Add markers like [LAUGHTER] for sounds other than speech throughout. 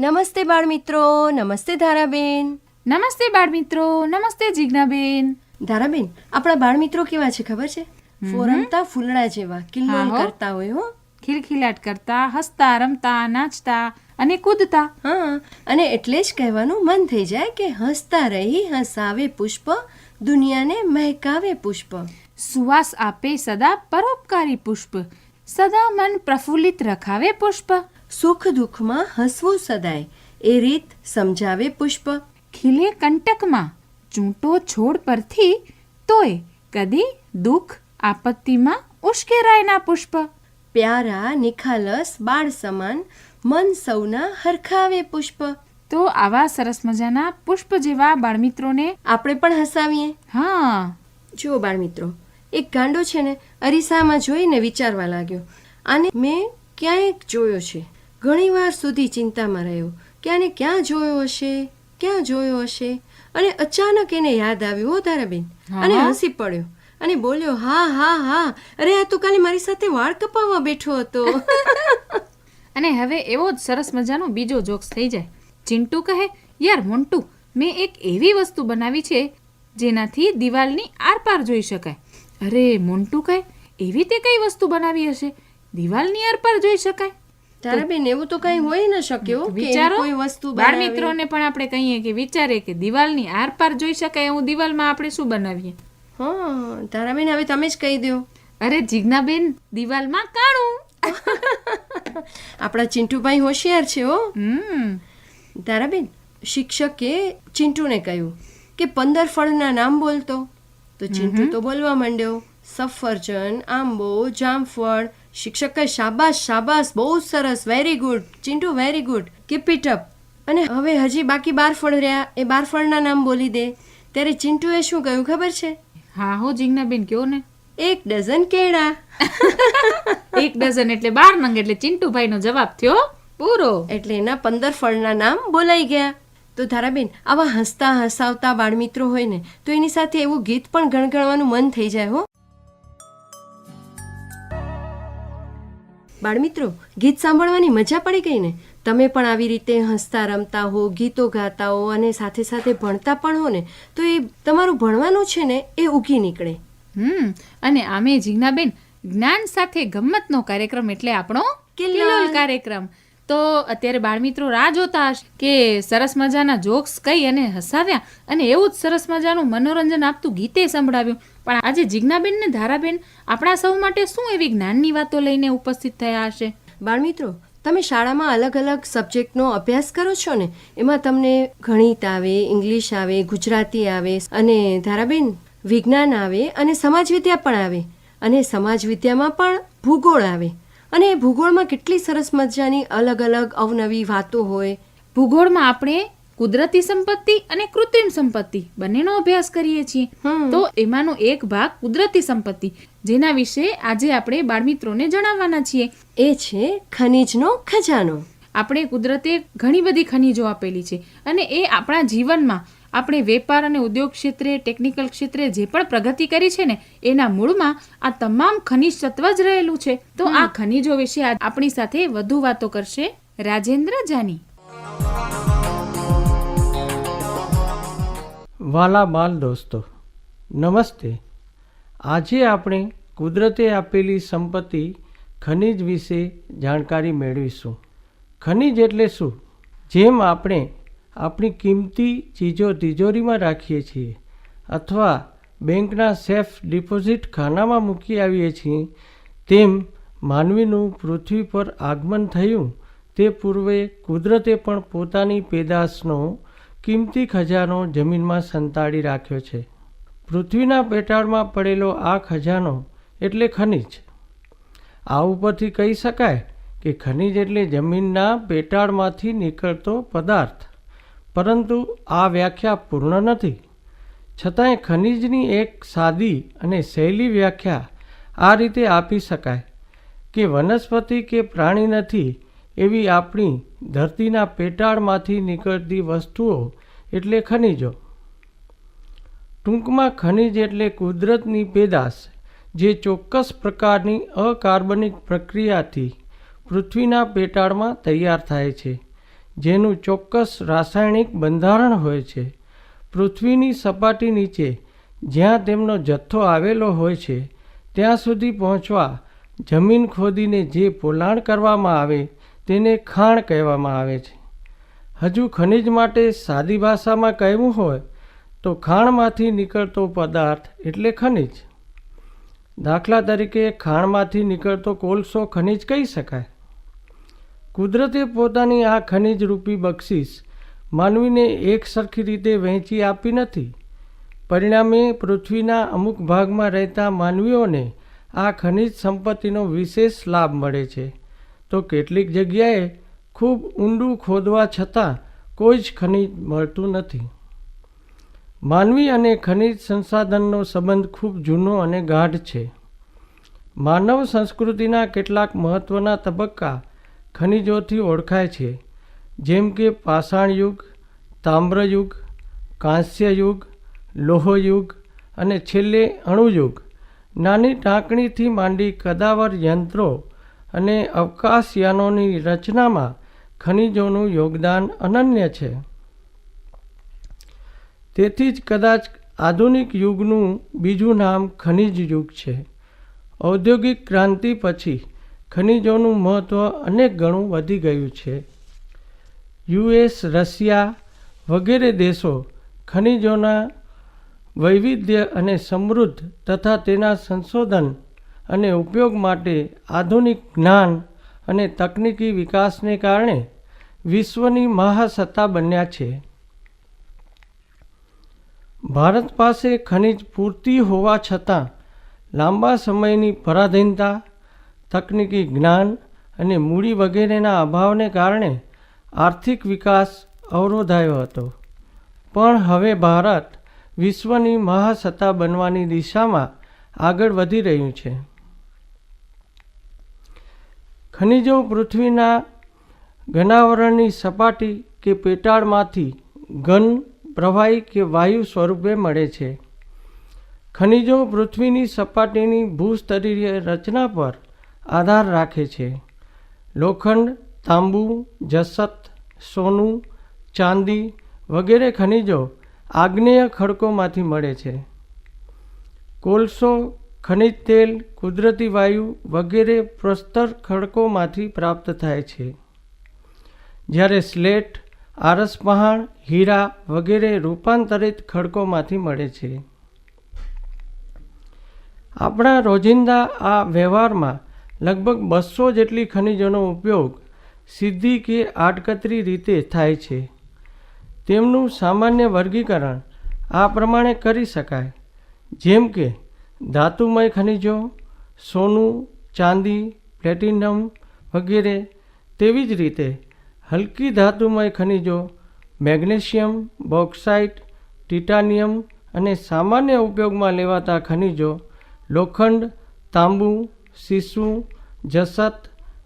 નમસ્તે બાળમિત્રો નમસ્તે ધારાબેન. નમસ્તે બાળમિત્રો નમસ્તે જિજ્ઞાબેન. ધારાબેન આપણા બાળમિત્રો કેવા છે ખબર છે? ફોરમતા ફૂલડા જેવા કિલ્લોલ કરતા હોય હો. ખિલખિલાટ કરતા હસતા રમતા નાચતા અને કૂદતા. હા અને એટલે જ કહેવાનું મન થઈ જાય કે હસતા રહી હસાવે પુષ્પ દુનિયાને મહેકાવે પુષ્પ. સુવાસ આપે સદા પરોપકારી પુષ્પ. સદા મન પ્રફુલ્લિત રખાવે પુષ્પ. સુખ દુઃખમાં હસવું સદાય. એ રીત સમજાવે પુષ્પ. ખીલે કંટકમાં ચૂંટો છોડ પરથી તોય કદી દુઃખ આપત્તિમાં ઉશ્કેરાય ના પુષ્પ. પ્યારા નિખાલસ બાળ સમાન મન સૌના હરખાવે પુષ્પ. તો આવા સરસ મજાના પુષ્પ જેવા બાળમિત્રોને આપણે પણ હસાવીએ. હા. જુઓ બાળમિત્રો એક ગાંડો છે ને અરીસામાં જોઈને વિચારવા લાગ્યો. આને મેં ક્યાંય જોયો છે? ઘણીવાર સુધી ચિંતામાં રહ્યો. કે આને ક્યાં જોયો હશે? ક્યાં જોયો હશે? અને અચાનક એને યાદ આવ્યું હો તારાબેન. અને હસી પડ્યો અને બોલ્યો હા હા હા. અરે આ તો કાલે મારી સાથે વાળ કપાવવા બેઠો હતો. [LAUGHS] અને હવે એવો જ સરસ મજાનો બીજો જોક્સ થઈ જાય. ચિંટુ કહે યાર મોન્ટુ મેં એક એવી વસ્તુ બનાવી છે જેનાથી દિવાલની આરપાર જોઈ શકાય. અરે મોન્ટુ કહે એવી તે કઈ વસ્તુ બનાવી હશે? દિવાલની આરપાર જોઈ શકાય. તારાબેન એવું તો કઈ હોય ન શકે વિચારો કોઈ વસ્તુ બાળ મિત્રોને પણ આપણે કહીએ કે વિચારે કે દિવાલની આરપાર જોઈ શકાય એવું દિવાલમાં આપણે શું બનાવીએ? હા તારાબેન હવે તમે જ કહી દો અરે જીજ્ઞાબેન દિવાલમાં કાણું. [LAUGHS] આપણા ચિંટુભાઈ હોશિયાર છે હો. હમ. તારાબેન શિક્ષકે ચિંટુને કહ્યું કે પંદર ફળના નામ બોલતો. તો ચિંટુ તો બોલવા માંડ્યો સફરજન આંબો જામફળ શિક્ષક શાબાશ શાબાશ બહુ સરસ very good Chintu very good keep it up અને હવે હજી બાકી બાર ફળ રહ્યા એ બાર ફળના નામ બોલી દે. ત્યારે ચિંટુએ શું કહ્યું ખબર છે? હા હો જીજ્ઞાબેન કયો ને? એક ડઝન કેળા. [LAUGHS] એક ડઝન એટલે બાર નંગ એટલે ચિંટુભાઈનો જવાબ થયો પૂરો. એટલે એના પંદર ફળના નામ બોલાઈ ગયા. તો ધારાબેન આવા હસતા હસાવતા બાળમિત્રો હોય ને તો એની સાથે એવું ગીત પણ ગણગણવાનું મન થઈ જાય હો. બાળમિત્રો ગીત સાંભળવાની મજા પડી ગઈ ને તમે પણ આવી રીતે હસતા રમતા હો ગીતો ગાતા હો અને સાથે સાથે ભણતા પણ હો ને તો એ તમારું ભણવાનું છે ને એ ઉગી નીકળે. હમ અને આમે જીજ્ઞાબેન જ્ઞાન સાથે ગમ્મતનો કાર્યક્રમ એટલે આપણો કિલ્લોલ. કાર્યક્રમ. તો અત્યારે બાળમિત્રો રાહ જોતા હશે કે સરસ મજાના જોક્સ કહી અને હસાવ્યા અને એવું જ સરસ મજાનું મનોરંજન આપતું ગીતે સંભળાવ્યું. પણ આજે જિજ્ઞાબેન ને ધારાબેન આપણા સૌ માટે શું એવી જ્ઞાનની વાતો લઈને ઉપસ્થિત થયા હશે? બાળમિત્રો, તમે શાળામાં અલગ અલગ સબ્જેક્ટનો અભ્યાસ કરો છો ને? એમાં તમને ગણિત આવે, ઇંગ્લિશ આવે, ગુજરાતી આવે અને ધારાબેન વિજ્ઞાન આવે અને સમાજ વિદ્યા પણ આવે. અને સમાજ વિદ્યામાં પણ ભૂગોળ આવે. અને ભૂગોળમાં કેટલી સરસ મજાની અલગ અલગ અવનવી વાતો હોય. ભૂગોળમાં આપણે કુદરતી સંપત્તિ અને કૃત્રિમ સંપત્તિ બંનેનો અભ્યાસ કરીએ છીએ. તો એમાંનો એક ભાગ કુદરતી સંપત્તિ જેના વિશે આજે આપણે બાળમિત્રોને જણાવવાના છીએ. એ છે ખનિજનો ખજાનો. આપણે કુદરતે ઘણી બધી ખનીજો આપેલી છે અને એ આપણા જીવનમાં આપણે વેપાર અને ઉદ્યોગ ક્ષેત્રે ટેકનિકલ ક્ષેત્રે જે પણ પ્રગતિ કરી છે ને એના મૂળમાં આ તમામ ખનિજ તત્વ જ રહેલું છે. તો આ ખનિજો વિશે આપણી સાથે વધુ વાતો કરશે રાજેન્દ્ર જાની. વાલા બાલ દોસ્તો નમસ્તે. આજે આપણે કુદરતે આપેલી સંપત્તિ ખનિજ વિશે જાણકારી મેળવીશું. ખનિજ એટલે શું? જેમ આપણે આપણી કિંમતી ચીજો તિજોરીમાં રાખીએ છીએ અથવા બેંકના સેફ ડિપોઝિટ ખાનામાં મૂકી આવીએ છીએ, તેમ માનવીનું પૃથ્વી પર આગમન થયું તે પૂર્વે કુદરતે પણ પોતાની પેદાશનો કિંમતી ખજાનો જમીનમાં સંતાડી રાખ્યો છે. પૃથ્વીના પેટાળમાં પડેલો આ ખજાનો એટલે ખનિજ. આ ઉપરથી કહી શકાય કે ખનિજ એટલે જમીનના પેટાળમાંથી નીકળતો પદાર્થ. પરંતુ આ વ્યાખ્યા પૂર્ણ નથી. છતાંય ખનિજની એક સાદી અને સહેલી વ્યાખ્યા આ રીતે આપી શકાય કે વનસ્પતિ કે પ્રાણી નથી એવી આપણી ધરતીના પેટાળમાંથી નીકળતી વસ્તુઓ એટલે ખનિજો. ટૂંકમાં ખનિજ એટલે કુદરતની પેદાશ જે ચોક્કસ પ્રકારની અકાર્બનિક પ્રક્રિયાથી પૃથ્વીના પેટાળમાં તૈયાર થાય છે. જેનું ચોક્કસ રાસાયણિક બંધારણ હોય છે. પૃથ્વીની સપાટી નીચે જ્યાં તેમનો જથ્થો આવેલો હોય છે, ત્યાં સુધી પહોંચવા જમીન ખોદીને જે પોલાણ કરવામાં આવે તેને ખાણ કહેવામાં આવે છે. હજુ ખનિજ માટે સાદી ભાષામાં કહેવું હોય તો ખાણમાંથી નીકળતો પદાર્થ એટલે ખનિજ. દાખલા તરીકે ખાણમાંથી નીકળતો કોલસો ખનિજ કહી શકાય. કુદરતે પોતાની આ ખનિજ રૂપી બક્ષિસ માનવીને એક સરખી રીતે વહેંચી આપી નથી. પરિણામે પૃથ્વીના અમુક ભાગમાં રહેતા માનવીઓને આ ખનિજ સંપત્તિનો વિશેષ લાભ મળે છે. તો કેટલીક જગ્યાએ ખૂબ ઊંડું ખોદવા છતાં કોઈ જ ખનિજ મળતું નથી. માનવી અને ખનિજ સંસાધનનો સંબંધ ખૂબ જૂનો અને ગાઢ છે. માનવ સંસ્કૃતિના કેટલાક મહત્ત્વના તબક્કા ખનિજોથી ઓળખાય છે, જેમ કે પાષાણ યુગ તામ્રયુગ કાંસ્ય યુગ લોહયુગ અને છેલ્લે અણુયુગ. નાની ટાંકણીથી માંડી કદાવર યંત્રો અને અવકાશયાનોની રચનામાં ખનિજોનું યોગદાન અનન્ય છે. તેથી જ કદાચ આધુનિક યુગનું બીજું નામ ખનિજ યુગ છે. ઔદ્યોગિક ક્રાંતિ પછી ખનિજોનું મહત્ત્વ અનેક ગણું વધી ગયું છે. યુએસ રશિયા વગેરે દેશો ખનિજોના વૈવિધ્ય અને સમૃદ્ધ તથા તેના સંશોધન અને ઉપયોગ માટે આધુનિક જ્ઞાન અને તકનીકી વિકાસને કારણે વિશ્વની મહાસત્તા બન્યા છે. ભારત પાસે ખનિજ પૂરતી હોવા છતાં લાંબા સમયની પરાધીનતા તકનીકી જ્ઞાન અને મૂડી વગેરેના અભાવને કારણે આર્થિક વિકાસ અવરોધાયો હતો. પણ હવે ભારત વિશ્વની મહાસત્તા બનવાની દિશામાં આગળ વધી રહ્યું છે. ખનિજો પૃથ્વીના ઘનાવરણની સપાટી કે પેટાળમાંથી ઘન, પ્રવાહી કે વાયુ સ્વરૂપે મળે છે. ખનિજો પૃથ્વીની સપાટીની ભૂસ્તરીય રચના પર આધાર રાખે છે. લોખંડ, તાંબુ, જસત, સોનું, ચાંદી વગેરે ખનિજો આગ્નેય ખડકોમાંથી મળે છે. કોલસો, ખનિજ તેલ, કુદરતી વાયુ વગેરે પ્રસ્તર ખડકોમાંથી પ્રાપ્ત થાય છે. જ્યારે સ્લેટ, આરસ પહાણ હીરા વગેરે રૂપાંતરિત ખડકોમાંથી મળે છે. આપણા રોજિંદા આ વ્યવહારમાં લગભગ બસો જેટલી ખનિજોનો ઉપયોગ સીધી કે આડકતરી રીતે થાય છે. તેમનું સામાન્ય વર્ગીકરણ આ પ્રમાણે કરી શકાય. જેમ કે, ધાતુમય ખનિજો, સોનું, ચાંદી, પ્લેટિનમ વગેરે તેવી જ રીતે હલકી ધાતુમય ખનિજો મેગ્નેશિયમ, બોક્સાઇટ, ટિટાનિયમ અને સામાન્ય ઉપયોગમાં લેવાતા ખનિજો લોખંડ, તાંબુ સીસુ જસત,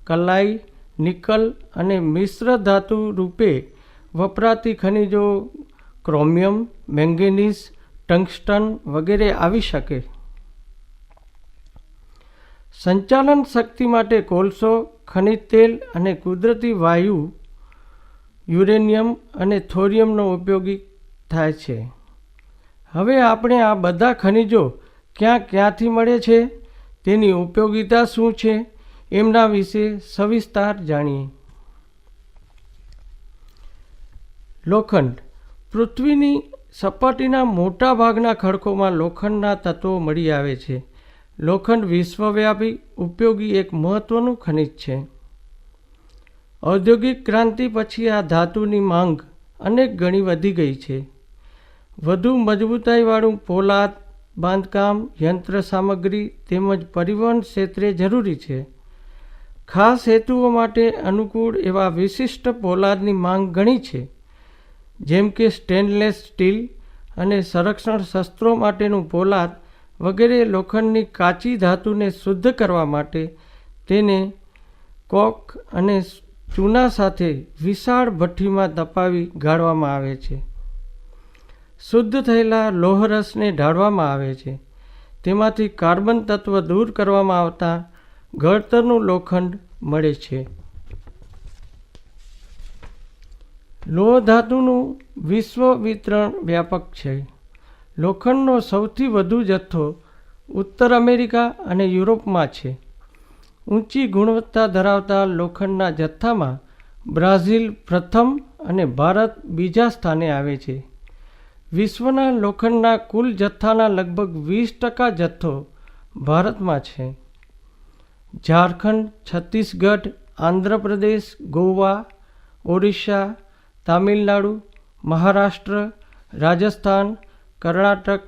કલાઈ, નિકલ અને મિશ્ર ધાતુ રૂપે વપરાતી ખનિજો ક્રોમિયમ, મેંગેનીઝ, ટંગસ્ટન વગેરે આવી શકે. સંચાલન શક્તિ માટે કોલસો, ખનિજ તેલ અને કુદરતી વાયુ, યુરેનિયમ અને થોરિયમનો ઉપયોગી થાય છે. હવે આપણે આ બધા ખનિજો ક્યાં ક્યાંથી મળે છે? તેની ઉપયોગિતા શું છે એમના વિશે સવિસ્તાર જાણીએ. લોખંડ. પૃથ્વીની સપાટીના મોટા ભાગના ખડકોમાં લોખંડના તત્વો મળી આવે છે. લોખંડ વિશ્વવ્યાપી, ઉપયોગી એક મહત્ત્વનું ખનિજ છે. ઔદ્યોગિક ક્રાંતિ પછી આ ધાતુની માંગ અનેક ગણી વધી ગઈ છે. વધુ મજબૂતાઈવાળું પોલાદ બાંધકામ, યંત્ર, સામગ્રી તેમજ પરિવહન ક્ષેત્રે જરૂરી છે. ખાસ હેતુઓ માટે અનુકૂળ એવા વિશિષ્ટ પોલાદની માંગ ઘણી છે. જેમ કે સ્ટેનલેસ સ્ટીલ અને સંરક્ષણ શસ્ત્રો માટેનું પોલાદ વગેરે લોખંડની કાચી ધાતુને શુદ્ધ કરવા માટે તેને કોક અને ચૂના સાથે વિશાળ ભઠ્ઠીમાં તપાવી ગાળવામાં આવે છે. શુદ્ધ થયેલા લોહરસને ઢાળવામાં આવે છે. તેમાંથી કાર્બન તત્વ દૂર કરવામાં આવતા ઘડતરનું લોખંડ મળે છે. લોહ ધાતુનું વિશ્વ વિતરણ વ્યાપક છે. લોખંડનો સૌથી વધુ જથ્થો ઉત્તર અમેરિકા અને યુરોપમાં છે. ઊંચી ગુણવત્તા ધરાવતા લોખંડના જથ્થામાં બ્રાઝિલ પ્રથમ અને ભારત બીજા સ્થાને આવે છે. વિશ્વના લોખંડના કુલ જથ્થાના લગભગ વીસ ટકા જથ્થો ભારતમાં છે. ઝારખંડ, છત્તીસગઢ, આંધ્રપ્રદેશ, ગોવા, ઓડિશા, તામિલનાડુ, મહારાષ્ટ્ર, રાજસ્થાન, કર્ણાટક,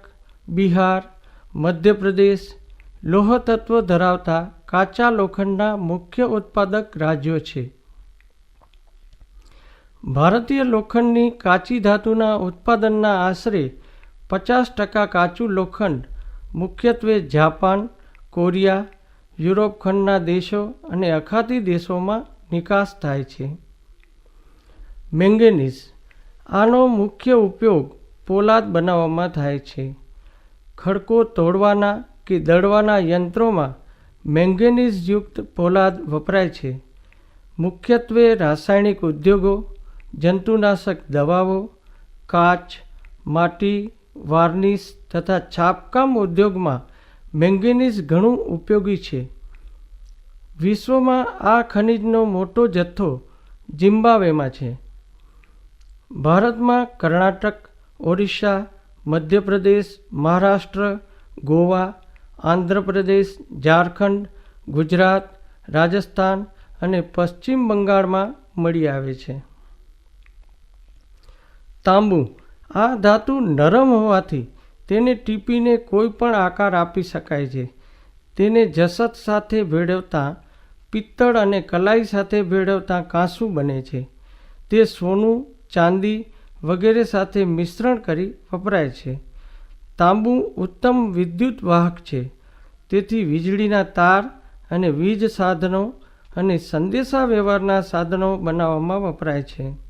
બિહાર, મધ્યપ્રદેશ લોહતત્વ ધરાવતા કાચા લોખંડના મુખ્ય ઉત્પાદક રાજ્યો છે. ભારતીય લોખંડની કાચી ધાતુના ઉત્પાદનના આશરે પચાસ ટકા કાચું લોખંડ, મુખ્યત્વે જાપાન, કોરિયા, યુરોપ ખંડના દેશો અને અખાતી દેશોમાં નિકાસ થાય છે. મેંગેનીઝ આનો મુખ્ય ઉપયોગ પોલાદ બનાવવામાં થાય છે. ખડકો તોડવાના કે દળવાના યંત્રોમાં મેંગેનીઝયુક્ત પોલાદ વપરાય છે. મુખ્યત્વે રાસાયણિક ઉદ્યોગો જંતુનાશક દવાઓ, કાચ, માટી, વાર્નિશ તથા છાપકામ ઉદ્યોગમાં મેંગેનીઝ ઘણું ઉપયોગી છે. વિશ્વમાં આ ખનિજનો મોટો જથ્થો જિમ્બાબ્વેમાં છે. ભારતમાં કર્ણાટક, ઓડિશા, મધ્યપ્રદેશ, મહારાષ્ટ્ર, ગોવા, આંધ્રપ્રદેશ, ઝારખંડ, ગુજરાત, રાજસ્થાન અને પશ્ચિમ બંગાળમાં મળી આવે છે. તાંબુ. આ ધાતુ નરમ હોવાથી તેને ટીપીને કોઈ પણ આકાર આપી શકાય છે. તેને જસત સાથે ભેળવતા, પિત્તળ અને કલાઈ સાથે ભેળવતા કાંસુ બને છે. તે સોનું, ચાંદી વગેરે સાથે મિશ્રણ કરી વપરાય છે. તાંબુ ઉત્તમ વિદ્યુત વાહક છે. તેથી વીજળીના તાર અને વીજ સાધનો અને સંદેશા વ્યવહારના સાધનો બનાવવામાં વપરાય છે.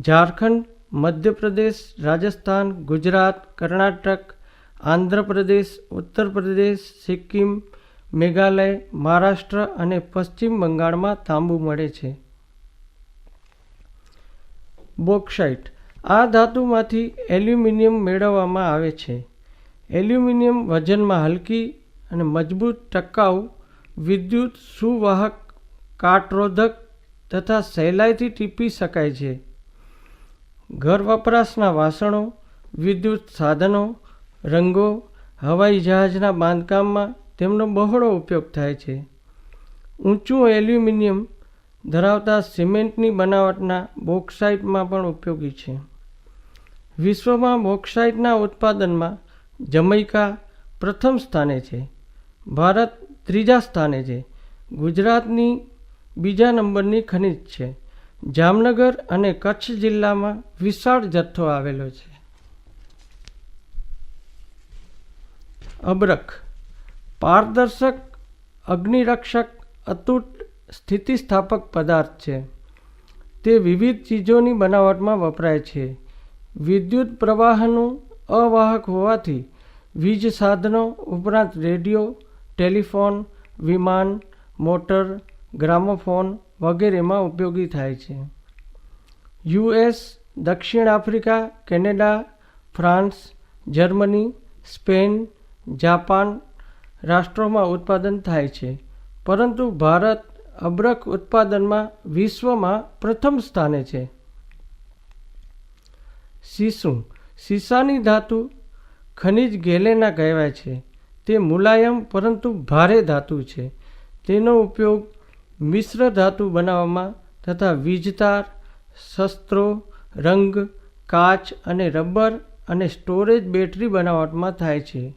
ઝારખંડ મધ્યપ્રદેશ રાજસ્થાન ગુજરાત કર્ણાટક આંધ્રપ્રદેશ ઉત્તર પ્રદેશ સિક્કિમ મેઘાલય મહારાષ્ટ્ર અને પશ્ચિમ બંગાળમાં તાંબુ મળે છે. બોક્સાઇટ. આ ધાતુમાંથી એલ્યુમિનિયમ મેળવવામાં આવે છે. એલ્યુમિનિયમ વજનમાં હલકી અને મજબૂત ટકાઉ, વિદ્યુત સુવાહક કાટરોધક તથા સહેલાઈથી ટીપી શકાય છે. ઘર વપરાશના વાસણો, વિદ્યુત સાધનો, રંગો, હવાઈ જહાજના બાંધકામમાં તેમનો બહોળો ઉપયોગ થાય છે. ઊંચું એલ્યુમિનિયમ ધરાવતા સિમેન્ટની બનાવટના બોક્સાઇટમાં પણ ઉપયોગી છે. વિશ્વમાં બોક્સાઇટના ઉત્પાદનમાં જમૈકા પ્રથમ સ્થાને છે, ભારત ત્રીજા સ્થાને છે, ગુજરાતની બીજા નંબરની ખનિજ છે. જામનગર અને કચ્છ જિલ્લામાં વિશાળ જથ્થો આવેલો છે. અબરખ, પારદર્શક, અગ્નિરક્ષક, અતૂટ સ્થિતિસ્થાપક પદાર્થ છે. તે વિવિધ ચીજોની બનાવટમાં વપરાય છે. વિદ્યુત પ્રવાહનું અવાહક હોવાથી વીજ સાધનો ઉપરાંત રેડિયો, ટેલિફોન, વિમાન, મોટર, ગ્રામોફોન વગેરેમાં ઉપયોગી થાય છે. યુએસ, દક્ષિણ Africa, Canada, France, Germany, Spain, Japan રાષ્ટ્રોમાં ઉત્પાદન થાય છે. પરંતુ ભારત અબરખ ઉત્પાદનમાં વિશ્વમાં પ્રથમ સ્થાને છે. સીસું. સીસાની ધાતુ ખનિજ ગેલેના કહેવાય છે. તે મુલાયમ પરંતુ ભારે ધાતુ છે. તેનો ઉપયોગ મિશ્ર ધાતુ બનાવવામાં તથા વીજતાર, શસ્ત્રો, રંગ, કાચ અને રબર અને સ્ટોરેજ બેટરી બનાવટમાં થાય છે.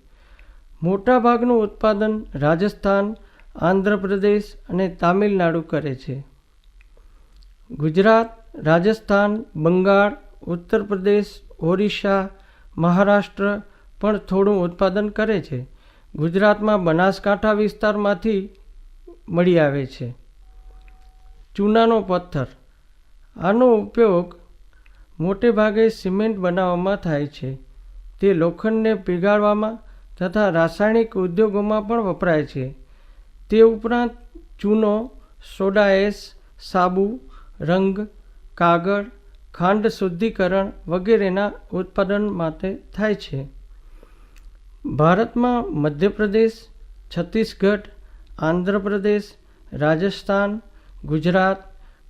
મોટાભાગનું ઉત્પાદન રાજસ્થાન, આંધ્રપ્રદેશ અને તામિલનાડુ કરે છે. ગુજરાત, રાજસ્થાન, બંગાળ ઉત્તર પ્રદેશ ઓરિસ્સા, મહારાષ્ટ્ર પણ થોડું ઉત્પાદન કરે છે. ગુજરાતમાં બનાસકાંઠા વિસ્તારમાંથી મળી આવે છે. ચૂનાનો પથ્થર. આનો ઉપયોગ મોટે ભાગે સિમેન્ટ બનાવવામાં થાય છે. તે લોખંડને પીગાળવામાં તથા રાસાયણિક ઉદ્યોગોમાં પણ વપરાય છે. તે ઉપરાંત ચૂનો, સોડા એસ, સાબુ, રંગ, કાગળ, ખાંડ શુદ્ધિકરણ વગેરેના ઉત્પાદન માટે થાય છે. ભારતમાં મધ્યપ્રદેશ, છત્તીસગઢ, આંધ્રપ્રદેશ, રાજસ્થાન ગુજરાત,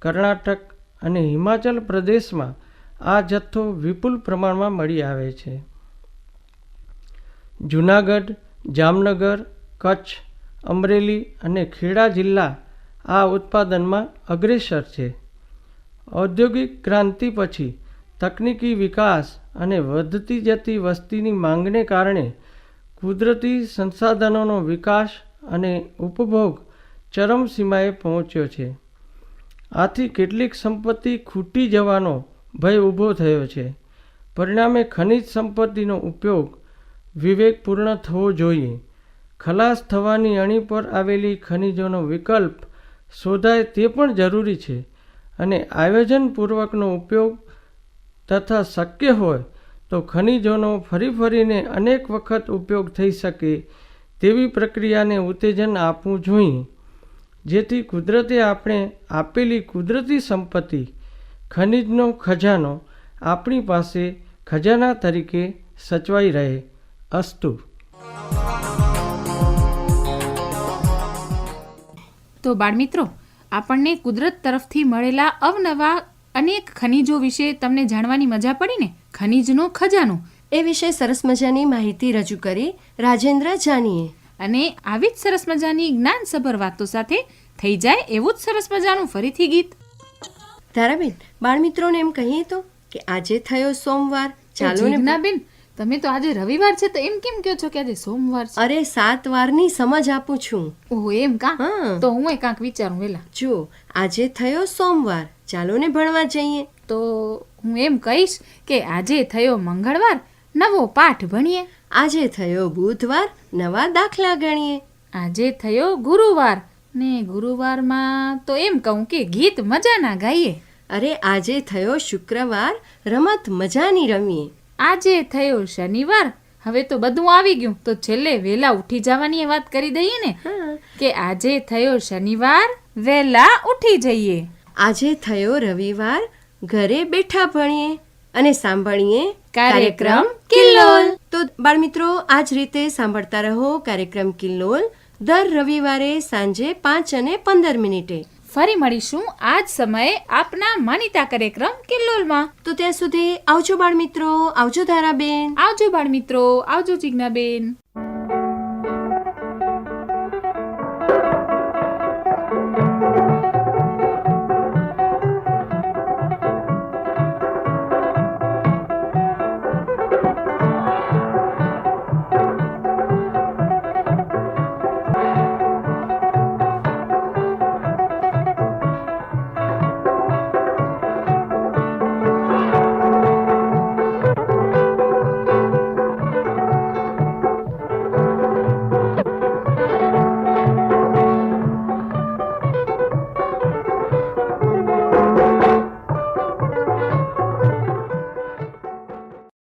કર્ણાટક અને હિમાચલ પ્રદેશમાં આ જથ્થો વિપુલ પ્રમાણમાં મળી આવે છે. જૂનાગઢ, જામનગર, કચ્છ, અમરેલી અને ખેડા જિલ્લા આ ઉત્પાદનમાં અગ્રેસર છે. ઔદ્યોગિક ક્રાંતિ પછી તકનીકી વિકાસ અને વધતી જતી વસ્તીની માંગને કારણે કુદરતી સંસાધનોનો વિકાસ અને ઉપભોગ ચરમસીમાએ પહોંચ્યો છે. આથી કેટલીક સંપત્તિ ખૂટી જવાનો ભય ઊભો થયો છે. પરિણામે ખનિજ સંપત્તિનો ઉપયોગ વિવેકપૂર્ણ થવો જોઈએ. ખલાસ થવાની અણી પર આવેલી ખનિજોનો વિકલ્પ શોધાય તે પણ જરૂરી છે અને આયોજનપૂર્વકનો ઉપયોગ તથા શક્ય હોય તો ખનિજોનો ફરી ફરીને અનેક વખત ઉપયોગ થઈ શકે તેવી પ્રક્રિયાને ઉત્તેજન આપવું જોઈએ. જેથી કુદરતે આપણે આપેલી કુદરતી સંપત્તિ ખનિજનો ખજાનો આપણી પાસે ખજાના તરીકે સચવાઈ રહે. અસ્તુ. તો બાળમિત્રો આપણને કુદરત તરફથી મળેલા અવનવા અનેક ખનિજો વિશે તમને જાણવાની મજા પડી ને? ખનિજનો ખજાનો. એ વિશે સરસ મજાની માહિતી રજૂ કરી. રાજેન્દ્ર જાનીએ અને આવી જ સરસ મજાની જ્ઞાનસભર વાતો સાથે થઈ જાય એવું જ સરસ મજાનું ફરીથી ગીત. તારાબેન બાળમિત્રોને એમ કહીએ તો કે આજે થયો સોમવાર. ચાલો ને બેન તમે તો આજે રવિવાર છે તો એમ કેમ કહો છો કે આજે સોમવાર છે? અરે સાત વારની સમજ આપું છું. ઓહો એમ કા? તો હું એ કાંક વિચારું વેલા. જો આજે થયો સોમવાર. ચાલો ને ભણવા જઈએ. તો હું એમ કહીશ કે આજે થયો મંગળવાર. નવો પાઠ ભણીએ. આજે થયો બુધવાર. નવા દાખલા ગણીએ. આજે થયો ગુરુવાર. ને ગુરુવારમાં તો એમ કહું કે ગીત મજાના ગાઈએ. અરે આજે થયો શુક્રવાર રમત મજાની રમીએ. આજે થયો શનિવાર. હવે તો બધું આવી ગયું. તો છેલ્લે વહેલા ઉઠી જવાની વાત કરી દઈએ ને? કે આજે થયો શનિવાર વહેલા ઉઠી જઈએ. આજે થયો રવિવાર ઘરે બેઠા ભણીએ અને સાંભળીએ કાર્યક્રમ કિલ્લોલ. તો બાળમિત્રો આ જ રીતે સાંભળતા રહો કાર્યક્રમ કિલ્લોલ દર રવિવારે સાંજે પાંચ અને પંદર મિનિટે. ફરી મળીશું આ જ સમયે આપના માનીતા કાર્યક્રમ કિલ્લોલમાં. તો ત્યાં સુધી આવજો બાળમિત્રો આવજો ધારાબેન. આવજો બાળ મિત્રો આવજો જિજ્ઞાબેન.